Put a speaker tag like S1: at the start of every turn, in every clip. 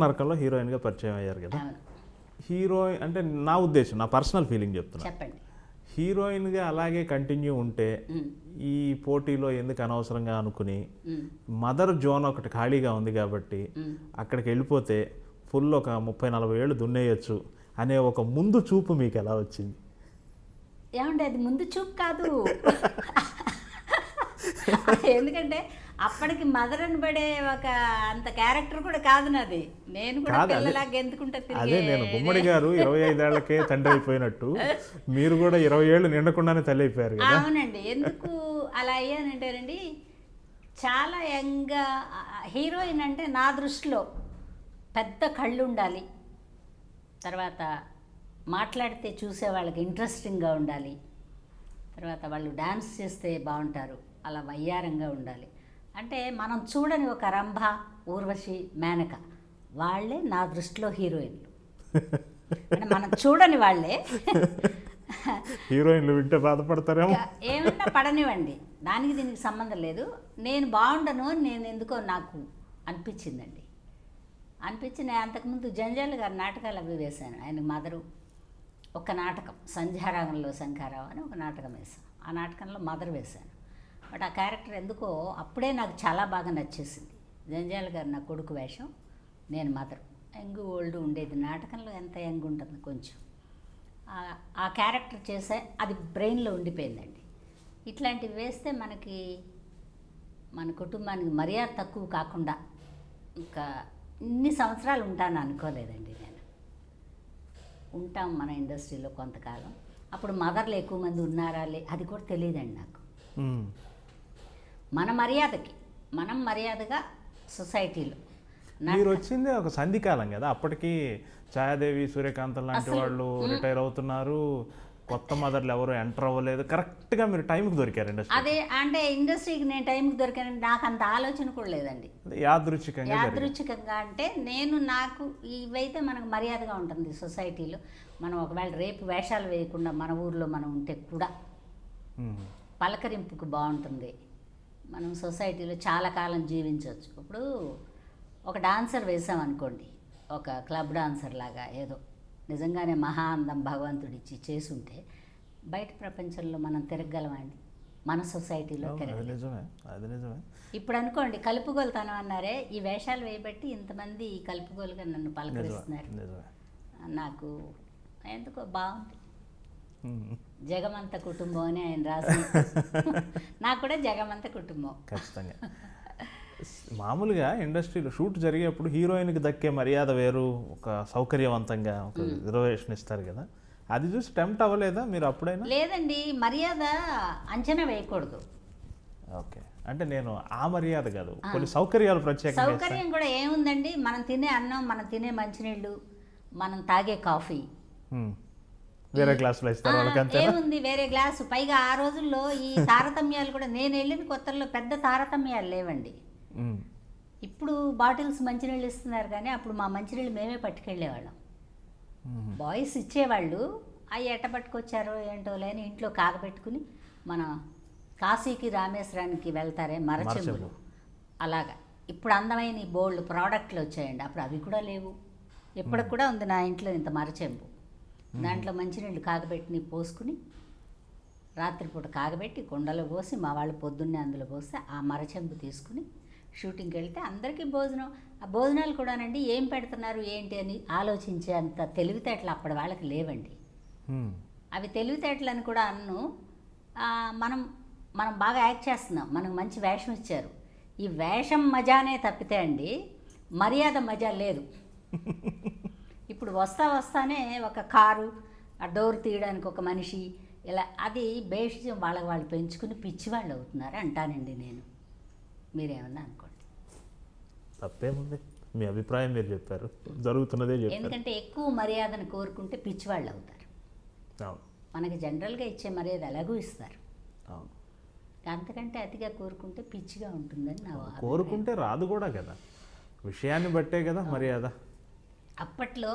S1: నరకంలో హీరోయిన్గా పరిచయం అయ్యారు కదా. హీరోయిన్ అంటే నా ఉద్దేశం నా పర్సనల్ ఫీలింగ్ చెప్తున్నా.
S2: చెప్పండి.
S1: హీరోయిన్గా అలాగే కంటిన్యూ ఉంటే ఈ పోటీలో ఎందుకు అనవసరంగా అనుకుని మదర్ జోన్ ఒకటి ఖాళీగా ఉంది కాబట్టి. అక్కడికి వెళ్ళిపోతే ఫుల్ ఒక ముప్పై నలభై ఏళ్ళు దున్నేయచ్చు అనే ఒక ముందు చూపు మీకు ఎలా వచ్చింది?
S2: ఏమండి అది ముందు చూపు కాదు. ఎందుకంటే అప్పటికి మదర్ అని పడే ఒక అంత క్యారెక్టర్ కూడా కాదు నాది. నేను కూడా
S1: కాదు, అదే-
S2: పిల్లలా గెంతుకుంటా
S1: అదే నేను గుమ్మడి గారు ఇరవై ఐదేళ్ళకే తండ్రి అయిపోయినట్టు. మీరు కూడా ఇరవై ఏళ్ళు నిండకుండానే తల్లి అయిపోయారు
S2: అవునండి. ఎందుకు అలా అయ్యానంటేనండి చాలా యంగ్గా హీరోయిన్ అంటే నా దృష్టిలో పెద్ద కళ్ళు ఉండాలి. తర్వాత మాట్లాడితే చూసే వాళ్ళకి ఇంట్రెస్టింగ్గా ఉండాలి. తర్వాత వాళ్ళు డాన్స్ చేస్తే బాగుంటారు. అలా వయ్యారంగా ఉండాలి. అంటే మనం చూడని ఒక రంభ ఊర్వశి మేనక. వాళ్ళే నా దృష్టిలో హీరోయిన్లు. అంటే మనం చూడని వాళ్ళే.
S1: హీరోయిన్లు వింటే బాధపడతారేమో.
S2: ఏమన్నా పడనివ్వండి. దానికి దీనికి సంబంధం లేదు. నేను బాగుండను అని నేను ఎందుకో నాకు అనిపించిందండి. అనిపించి నేను అంతకుముందు జంజాల గారి నాటకాలు అవి వేశాను. ఆయన మదరు ఒక నాటకం సంధ్యారాగంలో శంఖారావు అని ఒక నాటకం వేశాను. ఆ నాటకంలో మదర్ వేశాను. బట్ ఆ క్యారెక్టర్ ఎందుకో అప్పుడే నాకు చాలా బాగా నచ్చేసింది. జంజాల గారు నా కొడుకు వేషం నేను మదర్ యంగ్ ఓల్డ్ ఉండేది నాటకంలో ఎంత యంగ్ ఉంటుంది కొంచెం. ఆ- క్యారెక్టర్ చేసే అది బ్రెయిన్లో ఉండిపోయిందండి. ఇట్లాంటివి వేస్తే మనకి మన కుటుంబానికి మర్యాద తక్కువ కాకుండా ఇంకా ఇన్ని సంవత్సరాలు ఉంటాను అనుకోలేదండి నేను. ఉంటాం మన ఇండస్ట్రీలో కొంతకాలం. అప్పుడు మదర్లు ఎక్కువ మంది ఉన్నారా లే అది కూడా తెలియదండి నాకు. మన మర్యాదకి మనం మర్యాదగా సొసైటీలో.
S1: మీరు వచ్చిందే ఒక సంధికాలం కదా. అప్పటికి ఛాయాదేవి సూర్యకాంతం లాంటి వాళ్ళు రిటైర్ అవుతున్నారు. కొత్త మదర్లు ఎవరు ఎంటర్ అవ్వలేదు. కరెక్ట్గా మీరు టైంకి దొరికారు ఇండస్ట్రీ
S2: అదే అంటే ఇండస్ట్రీకి నేను టైంకి దొరికానంటే నాకు అంత ఆలోచన కూడా లేదండి.
S1: యాదృచ్ఛికంగా
S2: యాదృచ్ఛికంగా అంటే నేను నాకు ఇవైతే మనకు మర్యాదగా ఉంటుంది సొసైటీలో. మనం ఒకవేళ రేపు వేషాలు వేయకుండా మన ఊర్లో మనం ఉంటే కూడా. పలకరింపుకు బాగుంటుంది. మనం సొసైటీలో చాలా కాలం జీవించవచ్చు. ఇప్పుడు ఒక డాన్సర్ వేసాం అనుకోండి ఒక క్లబ్ డాన్సర్ లాగా ఏదో నిజంగానే మహా అందం భగవంతుడిచ్చి చేసుంటే బయట ప్రపంచంలో మనం తిరగలమండి మన సొసైటీలో
S1: నిజమే
S2: ఇప్పుడు అనుకోండి కలుపుగోలుతనం అన్నారే ఈ వేషాలు వేయబట్టి ఇంతమంది ఈ కలుపుగోలుగా నన్ను పలకరిస్తున్నారు. నాకు ఎందుకో బాగుంది. జగమంత కుటుంబం అని ఆయన రాసి నాకు కూడా జగమంత కుటుంబం.
S1: ఖచ్చితంగా. మామూలుగా ఇండస్ట్రీలో షూట్ జరిగేప్పుడు హీరోయిన్కి దక్కే మర్యాద వేరు ఒక సౌకర్యవంతంగా ఒక రిజర్వేషన్ ఇస్తారు కదా. అది చూసి టెంప్ట్ అవ్వలేదా మీరు అప్పుడైనా?
S2: లేదండి మర్యాద అంచనా వేయకూడదు.
S1: ఓకే. అంటే నేను ఆ మర్యాద కాదు కొన్ని సౌకర్యాలు ప్రత్యేకంగా ఇస్తాను.
S2: సౌకర్యం కూడా ఏముందండి? మనం తినే అన్నం మనం తినే మంచినీళ్ళు మనం తాగే కాఫీ.
S1: వేరే క్లాసులో ఇస్తారు
S2: ఏముంది వేరే గ్లాసు పైగా ఆ రోజుల్లో ఈ తారతమ్యాలు కూడా నేను వెళ్ళిన కొత్తల్లో పెద్ద తారతమ్యాలు లేవండి. ఇప్పుడు బాటిల్స్ మంచినీళ్ళు ఇస్తున్నారు కానీ అప్పుడు మా మంచినీళ్ళు మేమే పట్టుకెళ్ళేవాళ్ళం. బాయ్స్ ఇచ్చేవాళ్ళు అవి ఎట్ట పట్టుకొచ్చారో ఏంటో లేని ఇంట్లో కాగబెట్టుకుని మన కాశీకి రామేశ్వరానికి వెళ్తారే మరచెంబులు.
S1: మరచెంబు.
S2: అలాగా. ఇప్పుడు అందమైన ఈ బోల్డ్ ప్రోడక్ట్లు వచ్చాయండి. అప్పుడు అవి కూడా లేవు. ఇప్పటికి కూడా ఉంది నా ఇంట్లో ఇంత మరచెంబు. దాంట్లో మంచినీళ్ళు కాగబెట్టి పోసుకుని రాత్రిపూట కాగబెట్టి కుండలో పోసి మా వాళ్ళు పొద్దున్నే అందులో పోస్తే ఆ మరచెంబు తీసుకుని షూటింగ్కి వెళ్తే అందరికీ భోజనం. ఆ భోజనాలు కూడానండి ఏం పెడుతున్నారు ఏంటి అని ఆలోచించే అంత తెలివితేటలు అప్పటి వాళ్ళకి లేవండి. అవి తెలివితేటలని కూడా అన్ను మనం మనం బాగా యాక్ట్ చేస్తున్నాం. మనకు మంచి వేషం ఇచ్చారు. ఈ వేషం మజానే తప్పితే అండి మర్యాద మజా లేదు. ఇప్పుడు వస్తా వస్తానే ఒక కారు ఆ డోర్ తీయడానికి ఒక మనిషి ఇలా అది బేషం వాళ్ళకి వాళ్ళు పెంచుకుని పిచ్చివాళ్ళు అవుతున్నారు అంటానండి నేను. మీరేమన్నా అనుకోండి.
S1: తప్పేముంది? మీ అభిప్రాయం మీరు చెప్పారు. జరుగుతున్నదే
S2: ఎందుకంటే ఎక్కువ మర్యాదను కోరుకుంటే పిచ్చివాళ్ళు అవుతారు.
S1: అవును.
S2: మనకి జనరల్గా ఇచ్చే మర్యాద ఎలాగూ ఇస్తారు.
S1: అవును.
S2: అంతకంటే అతిగా కోరుకుంటే పిచ్చిగా ఉంటుందని నా.
S1: కోరుకుంటే రాదు కూడా కదా. విషయాన్ని బట్టే కదా మర్యాద.
S2: అప్పట్లో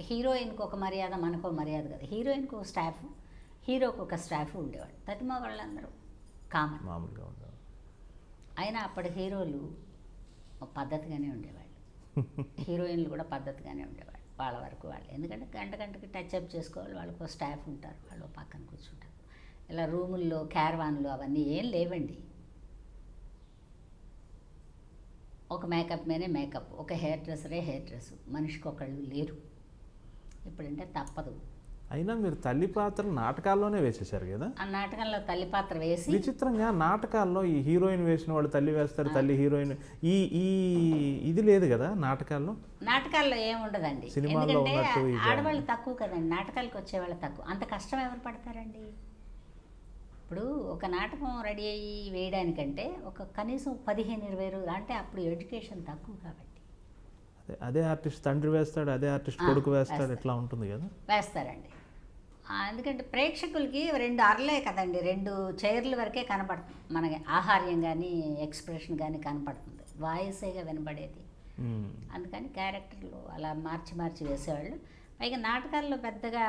S2: హీరోయిన్కి ఒక మర్యాద మనకు మర్యాద కదా. హీరోయిన్కి ఒక స్టాఫ్ హీరోకి ఒక స్టాఫ్ ఉండేవాడు తతిమా వాళ్ళందరూ కామన్.
S1: మామూలుగా ఉండదు
S2: అయినా అప్పటి హీరోలు ఒక పద్ధతిగానే ఉండేవాళ్ళు. హీరోయిన్లు కూడా పద్ధతిగానే ఉండేవాళ్ళు. వాళ్ళ వరకు వాళ్ళు. ఎందుకంటే గంట గంటకి టచ్ అప్ చేసుకోవాలి. వాళ్ళకు స్టాఫ్ ఉంటారు. వాళ్ళు పక్కన కూర్చుంటారు. ఇలా రూముల్లో క్యారవాన్లు అవన్నీ ఏం లేవండి. ఒక మేకప్ మీనే మేకప్ ఒక హెయిర్ డ్రెస్సరే హెయిర్ డ్రెస్ మనిషికి ఒకళ్ళు లేరు. ఇప్పుడంటే తప్పదు.
S1: అయినా మీరు తల్లి పాత్ర నాటకాల్లోనే వేసేసారు కదా?
S2: ఆ నాటకంలో తల్లి పాత్ర వేసి
S1: విచిత్రంగా నాటకాల్లో ఈ హీరోయిన్ వేసిన వాళ్ళు తల్లి వేస్తారు తల్లి హీరోయిన్. ఈ ఈ ఇది లేదు కదా నాటకాల్లో?
S2: నాటకాల్లో ఏం ఉండదండి.
S1: సినిమాల్లో
S2: ఎందుకంటే
S1: ఉన్నట్టు ఈ
S2: ఆడవాళ్ళు తక్కువ కదండి నాటకాలకు వచ్చేవాళ్ళు తక్కువ. అంత కష్టం ఎవరు పడతారండి? ఇప్పుడు ఒక నాటకం రెడీ అయ్యి వేయడానికంటే ఒక కనీసం పదిహేను ఇరవై రోజులు అంటే అప్పుడు ఎడ్యుకేషన్ తక్కువ కాబట్టి.
S1: అదే అదే ఆర్టిస్ట్ తండ్రి వేస్తాడు అదే ఆర్టిస్ట్ కొడుకు వేస్తాడు ఇట్లా ఉంటుంది కదా?
S2: వేస్తారండి. ఎందుకంటే ప్రేక్షకులకి రెండు అరలే కదండి రెండు చైర్ల వరకే కనపడుతుంది. మనకి ఆహార్యం కానీ ఎక్స్ప్రెషన్ కానీ కనపడుతుంది. వాయిసేగా వినపడేది
S1: ఉమ్.
S2: అందుకని క్యారెక్టర్లు అలా మార్చి మార్చి వేసేవాళ్ళు. పైగా నాటకాల్లో పెద్దగా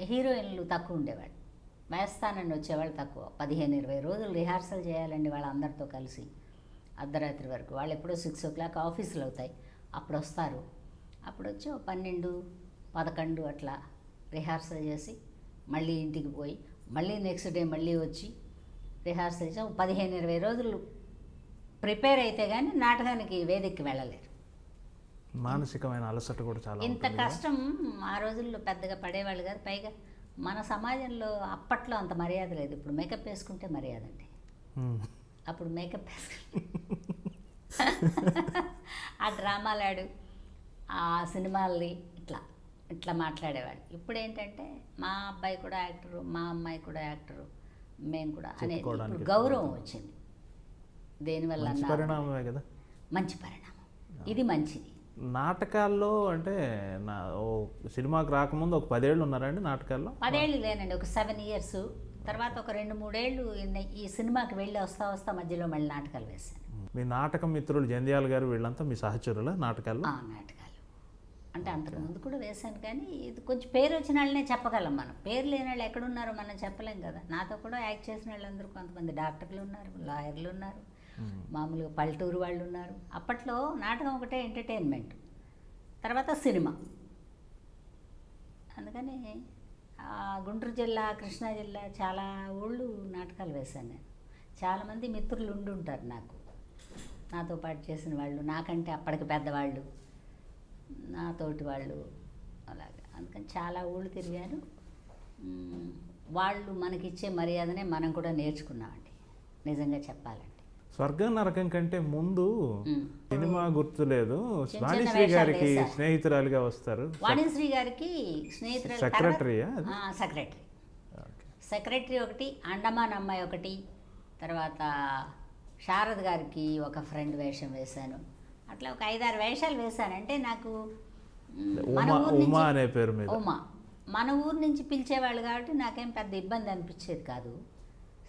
S2: హీరోయిన్లు తక్కువ ఉండేవాళ్ళు. వేస్తానని వచ్చేవాళ్ళు తక్కువ. పదిహేను ఇరవై రోజులు రిహార్సల్ చేయాలండి వాళ్ళందరితో కలిసి అర్ధరాత్రి వరకు. వాళ్ళు ఎప్పుడో సిక్స్ ఓ క్లాక్ ఆఫీసులు అవుతాయి. అప్పుడు వస్తారు అప్పుడు వచ్చి ఓ పన్నెండు పదకొండు అట్లా రిహార్సల్ చేసి మళ్ళీ ఇంటికి పోయి మళ్ళీ నెక్స్ట్ డే మళ్ళీ వచ్చి రిహార్సల్ చేసి పదిహేను ఇరవై రోజులు ప్రిపేర్ అయితే కానీ నాటకానికి వేదికకి వెళ్ళలేరు.
S1: మానసికమైన అలసట కూడా చాలా
S2: ఇంత. కష్టం ఆ రోజుల్లో పెద్దగా పడేవాళ్ళు కాదు. పైగా మన సమాజంలో అప్పట్లో అంత మర్యాద లేదు. ఇప్పుడు మేకప్ వేసుకుంటే మర్యాద అండి. అప్పుడు మేకప్ వేసుకుంటే ఆ డ్రామాలాడు ఆ సినిమాల్ని ఇట్లా ఇట్లా మాట్లాడేవాడు. ఇప్పుడు ఏంటంటే మా అబ్బాయి కూడా యాక్టరు మా అమ్మాయి కూడా యాక్టరు మేము కూడా అనేది
S1: చెప్పుకోవడానికి
S2: ఇప్పుడు గౌరవం వచ్చింది. దేనివల్ల
S1: మంచి
S2: పరిణామం. ఇది మంచిది.
S1: నాటకాల్లో అంటే నా ఓ సినిమాకి రాకముందు ఒక పదేళ్ళు ఉన్నారండి నాటకాల్లో?
S2: పదేళ్ళు లేనండి ఒక సెవెన్ ఇయర్స్ తర్వాత ఒక రెండు మూడేళ్ళు ఈ సినిమాకి వెళ్ళి వస్తా వస్తా మధ్యలో మళ్ళీ నాటకాలు వేశాను.
S1: మీ నాటకం మిత్రులు జంధ్యాల గారు వీళ్ళంతా మీ సహచరుల నాటకాల్లో?
S2: ఆ నాటకాలు. అంటే అంతకుముందు కూడా వేశాను కానీ ఇది కొంచెం పేరు వచ్చిన వాళ్ళనే చెప్పగలం మనం. పేరు లేని వాళ్ళు ఎక్కడున్నారో మనం చెప్పలేం కదా. నాతో కూడా యాక్ట్ చేసిన వాళ్ళందరూ కొంతమంది డాక్టర్లు ఉన్నారు లాయర్లు ఉన్నారు. మామూలుగా పల్లెటూరు వాళ్ళు ఉన్నారు. అప్పట్లో నాటకం ఒకటే ఎంటర్టైన్మెంట్ తర్వాత సినిమా. అందుకని గుంటూరు జిల్లా కృష్ణా జిల్లా చాలా ఊళ్ళు నాటకాలు వేశాను నేను. చాలామంది మిత్రులు ఉండి ఉంటారు నాకు. నాతో పాటు చేసిన వాళ్ళు నాకంటే అప్పటికి పెద్దవాళ్ళు నాతోటి వాళ్ళు అలాగే. అందుకని చాలా ఊళ్ళు తిరిగాను. వాళ్ళు మనకిచ్చే మర్యాదనే మనం కూడా నేర్చుకున్నామండి. నిజంగా చెప్పాలంటే.
S1: స్వర్గం నరకం కంటే ముందు. సినిమా గుర్తులేదు వాణిశ్రీ గారికి. స్నేహితురాలుగా వస్తారు
S2: వాణిశ్రీ గారికి స్నేహితురాలు? సెక్రటరీ. సెక్రటరీ ఒకటి అండమాన్ అమ్మాయి ఒకటి తర్వాత శారద్ గారికి ఒక ఫ్రెండ్ వేషం వేశాను అట్లా ఒక ఐదారు వేషాలు వేశాను అంటే నాకు మన ఊరు
S1: మీద
S2: ఉమా మన ఊరు నుంచి పిలిచేవాళ్ళు కాబట్టి నాకేం పెద్ద ఇబ్బంది అనిపించేది కాదు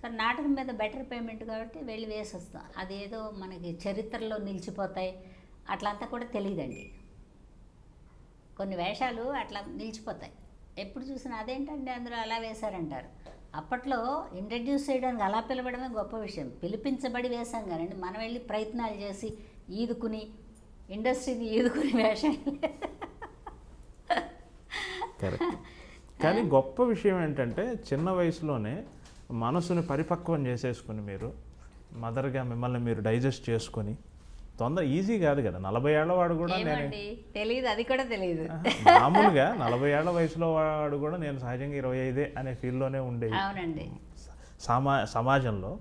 S2: సరే నాటకం మీద బెటర్ పేమెంట్ కాబట్టి వెళ్ళి వేసి వస్తాం అదేదో మనకి చరిత్రలో నిలిచిపోతాయి. అట్లంతా కూడా తెలియదండి కొన్ని వేషాలు అట్లా నిలిచిపోతాయి. ఎప్పుడు చూసినా అదేంటండి అందులో అలా వేశారంటారు. అప్పట్లో ఇంట్రడ్యూస్ చేయడానికి అలా పిలవడమే గొప్ప విషయం. పిలిపించబడి వేశాం కానండి. మనం వెళ్ళి ప్రయత్నాలు చేసి ఈదుకుని ఇండస్ట్రీని ఈదుకుని వేషం
S1: కానీ గొప్ప విషయం ఏంటంటే చిన్న వయసులోనే మనసుని పరిపక్వం చేసేసుకుని మీరు మదర్గా మిమ్మల్ని మీరు డైజెస్ట్ చేసుకొని తొందర ఈజీ కాదు కదా నలభై ఏళ్ళ వాడు కూడా నేను.
S2: తెలియదు అది కూడా తెలియదు
S1: మామూలుగా నలభై ఏళ్ళ వయసులో వాడు కూడా నేను సహజంగా ఇరవై ఐదే అనే ఫీల్డ్లోనే ఉండేది.
S2: అవునండి.
S1: సమా సమాజంలో.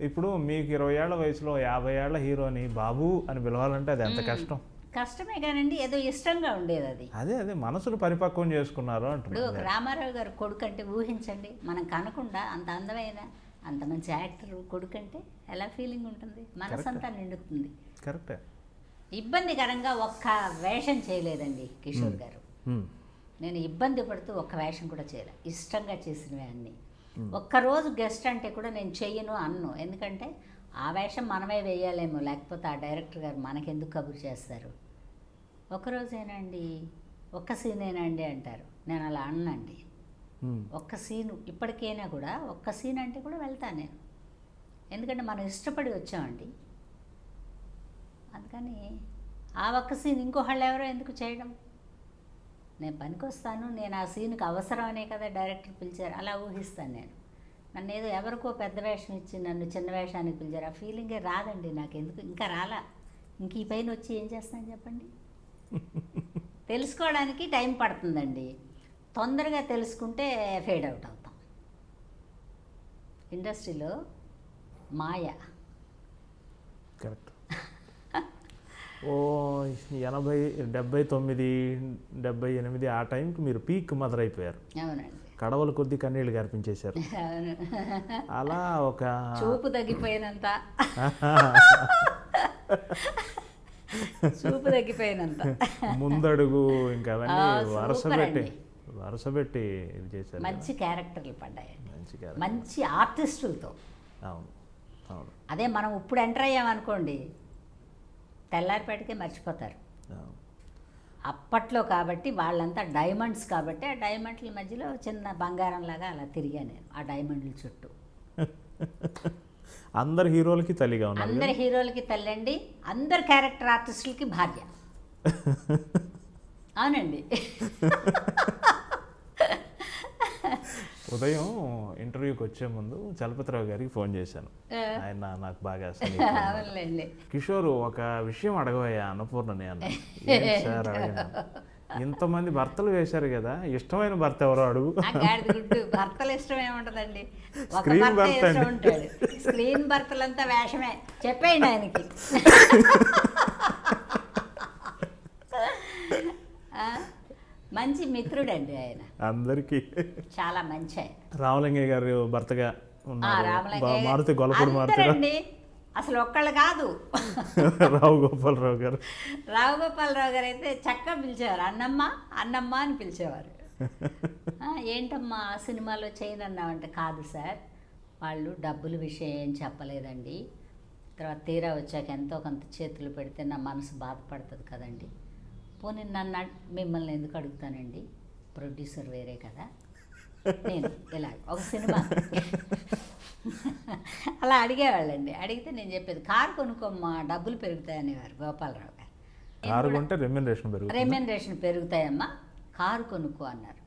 S1: ఇప్పుడు మీకు ఇరవై ఏళ్ళ వయసులో యాభై ఏళ్ళ హీరోని బాబు అని పిలవాలంటే అది ఎంత కష్టం?
S2: కష్టమే కానండి ఏదో ఇష్టంగా ఉండేది అది
S1: అదే అదే మనసును పరిపక్వం చేసుకున్నారు
S2: ఇప్పుడు రామారావు గారు కొడుకు అంటే ఊహించండి మనం కనకుండా అంత అందమైన అంత మంచి యాక్టర్ కొడుకు అంటే ఎలా ఫీలింగ్ ఉంటుంది? మనసంతా నిండుతుంది.
S1: కరెక్టే
S2: ఇబ్బందికరంగా ఒక్క వేషం చేయలేదండి కిషోర్ గారు.
S1: హ్మ్.
S2: నేను ఇబ్బంది పడుతూ ఒక్క వేషం కూడా చేయలే ఇష్టంగా చేసినవి అన్నీ. ఒక్కరోజు గెస్ట్ అంటే కూడా నేను చెయ్యను అన్ను. ఎందుకంటే ఆ వేషం మనమే వేయాలేమో లేకపోతే ఆ డైరెక్టర్ గారు మనకెందుకు కబురు చేస్తారు? ఒక్కరోజేనండి ఒక్క సీనేనండి అంటారు. నేను అలా అన్నండి. ఒక్క సీను ఇప్పటికైనా కూడా ఒక్క సీన్ అంటే కూడా వెళ్తాను నేను. ఎందుకంటే మనం ఇష్టపడి వచ్చామండి. అందుకని ఆ ఒక్క సీన్ ఇంకొకళ్ళు ఎవరో ఎందుకు చేయడం? నేను పనికొస్తాను నేను ఆ సీన్కి అవసరం అనే కదా డైరెక్టర్ పిలిచారు అలా ఊహిస్తాను నేను. నన్ను ఏదో ఎవరికో పెద్ద వేషం ఇచ్చి నన్ను చిన్న వేషానికి పిలిచారు ఆ ఫీలింగే రాదండి నాకు ఎందుకు ఇంకా రాలా. ఇంక ఈ పైన వచ్చి ఏం చేస్తాను చెప్పండి? తెలుసుకోవడానికి టైం పడుతుందండి. తొందరగా తెలుసుకుంటే ఫేడ్ అవుట్ అవుతాం. ఇండస్ట్రీలో మాయ.
S1: కరెక్ట్. ఓ ఎనభై డెబ్బై తొమ్మిది డెబ్బై ఎనిమిది ఆ టైంకి మీరు పీక్ మదర్ అయిపోయారు.
S2: అవునండి.
S1: కడవల కొద్ది కన్నీళ్ళు కనిపించేశారు అలా ఒక
S2: చూపు తగ్గిపోయినంత. చూపు తగ్గిపోయినంత
S1: ముందడుగు ఇంకా అవన్నీ వరుస పెట్టి. వరుస పెట్టి ఇది చేశారు.
S2: మంచి క్యారెక్టర్లు పడ్డాయండి.
S1: మంచి.
S2: మంచి ఆర్టిస్టులతో.
S1: అవును అవును.
S2: అదే మనం ఇప్పుడు ఎంటర్ అయ్యామనుకోండి తెల్లారిపేటకే మర్చిపోతారు. అప్పట్లో కాబట్టి వాళ్ళంతా డైమండ్స్ కాబట్టి ఆ డైమండ్ల మధ్యలో చిన్న బంగారం లాగా అలా తిరిగా నేను ఆ డైమండ్ల చుట్టూ.
S1: అందరు హీరోలకి తల్లిగా ఉన్నారు
S2: అందరి హీరోలకి తల్లండి అందరి క్యారెక్టర్ ఆర్టిస్టులకి భార్య. అవునండి.
S1: ఉదయం ఇంటర్వ్యూకి వచ్చే ముందు చలపతిరావు గారికి ఫోన్ చేశాను. ఆయన నాకు బాగా కిషోర్ ఒక విషయం అడగవయ్యా అన్నపూర్ణని అన్న "ఏంటి సార్ అడిగిన ఇంతమంది భర్తలు వేశారు కదా ఇష్టమైన భర్త ఎవరో అడుగు.
S2: భర్తలు ఇష్టం ఏముంటదండి ఒక
S1: Screen
S2: భర్త. ఉంటాడు. స్క్రీన్ భర్తలంతా వేషమే. చెప్పేయండి ఆయనకి. మంచి మిత్రుడండి ఆయన.
S1: అందరికీ.
S2: చాలా మంచి ఆయన.
S1: రామలింగయ్య గారు భర్తగా మారుతి గొల్లపూడి మారుతి
S2: అసలు ఒక్కళ్ళు కాదు.
S1: రావు గోపాలరావు గారు.
S2: రావు గోపాలరావు గారు అయితే చక్కగా పిలిచేవారు. అన్నమ్మ అన్నమ్మ అని పిలిచేవారు. ఏంటమ్మా ఆ సినిమాలో చేయనన్నావంటే కాదు సార్ వాళ్ళు డబ్బుల విషయం ఏం చెప్పలేదండి. తర్వాత తీరా వచ్చాక ఎంతో కొంత చేతులు పెడితే నా మనసు బాధపడుతుంది కదండి. పోనీ నన్ను మిమ్మల్ని ఎందుకు అడుగుతానండి? ప్రొడ్యూసర్ వేరే కదా. నేను ఇలా ఒక సినిమా. అలా అడిగేవాళ్ళండి. అడిగితే నేను చెప్పేది కారు కొనుక్కోమ్మా డబ్బులు పెరుగుతాయి అనేవారు గోపాలరావు గారు.
S1: కారు కొంటే రెమ్యునరేషన్ పెరుగుతుంది?
S2: రెమ్యూనరేషన్ పెరుగుతాయమ్మా కారు కొనుక్కో అన్నారు.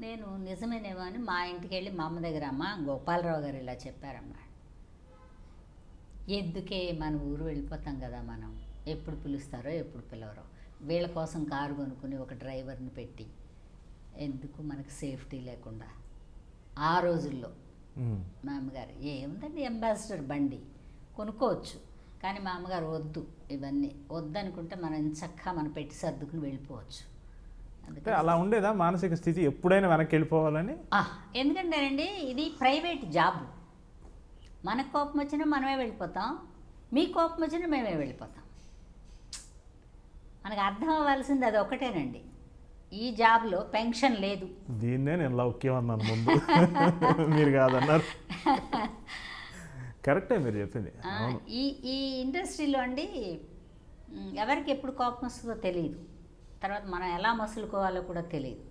S2: నేను నిజమేనేమో అని మా ఇంటికి వెళ్ళి మా అమ్మ దగ్గర అమ్మ గోపాలరావు గారు ఇలా చెప్పారమ్మా. ఎందుకే మన ఊరు వెళ్ళిపోతాం కదా మనం? ఎప్పుడు పిలుస్తారో ఎప్పుడు పిలవరో. వీళ్ళ కోసం కారు కొనుక్కుని ఒక డ్రైవర్ని పెట్టి ఎందుకు మనకు సేఫ్టీ లేకుండా? ఆ రోజుల్లో. మా అమ్మగారు ఏముందండి అంబాసిడర్ బండి? కొనుక్కోవచ్చు. కానీ మా అమ్మగారు వద్దు ఇవన్నీ. వద్దనుకుంటే మనం చక్కగా మనం పెట్టి సర్దుకుని వెళ్ళిపోవచ్చు.
S1: అంటే అలా ఉండేదా? మానసిక స్థితి ఎప్పుడైనా వెనక్కి వెళ్ళిపోవాలని?
S2: ఎందుకంటేనండి ఇది ప్రైవేట్ జాబ్. మనకు కోపం వచ్చినా మనమే వెళ్ళిపోతాం. మీ కోపం వచ్చినా మేమే వెళ్ళిపోతాం. మనకు అర్థం అవ్వాల్సింది అది ఒకటేనండి. ఈ జాబ్లో పెన్షన్ లేదు.
S1: దీన్నే నేను లౌక్యం అన్నాను ముందు. మీరు కాదన్నారు. కరెక్టే మీరు చెప్పింది.
S2: ఈ ఈ ఇండస్ట్రీలో అండి ఎవరికి ఎప్పుడు కోపం వస్తుందో తెలియదు తర్వాత మనం ఎలా మసులుకోవాలో కూడా తెలియదు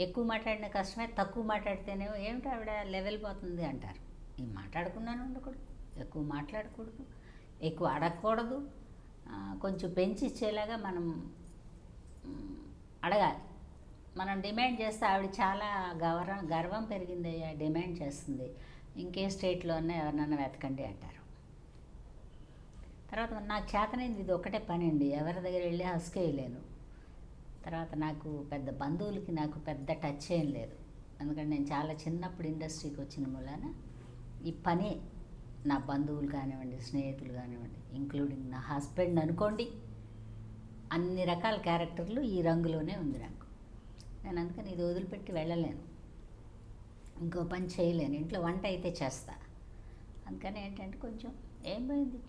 S2: ఎక్కువ మాట్లాడిన కష్టమే తక్కువ మాట్లాడితేనేమో ఏమిటి ఆవిడ లెవెల్ పోతుంది అంటారు. ఈ మాట్లాడకుండానే ఉండకూడదు. ఎక్కువ మాట్లాడకూడదు. ఎక్కువ అడగకూడదు. కొంచెం పెంచి ఇచ్చేలాగా మనం అడగాలి. మనం డిమాండ్ చేస్తే ఆవిడ చాలా గౌరవం గర్వం పెరిగిందయ్యా డిమాండ్ చేస్తుంది. ఇంకే స్టేట్లోనే ఎవరినన్నా వెతకండి అంటారు. తర్వాత నాకు చేతనైంది ఇది ఒకటే పని అండి. ఎవరి దగ్గర వెళ్ళి హస్కేయలేను తర్వాత నాకు పెద్ద బంధువులకి నాకు పెద్ద టచ్ ఏం లేదు. ఎందుకంటే నేను చాలా చిన్నప్పుడు ఇండస్ట్రీకి వచ్చిన మూలాన ఈ పని నా బంధువులు కానివ్వండి స్నేహితులు కానివ్వండి ఇంక్లూడింగ్ నా హస్బెండ్ అనుకోండి అన్ని రకాల క్యారెక్టర్లు ఈ రంగులోనే ఉంది నాకు. నేను అందుకని ఇది వదిలిపెట్టి వెళ్ళలేను. ఇంకో పని చేయలేను. ఇంట్లో వంట అయితే చేస్తా. అందుకని ఏంటంటే కొంచెం ఏం పోయింది?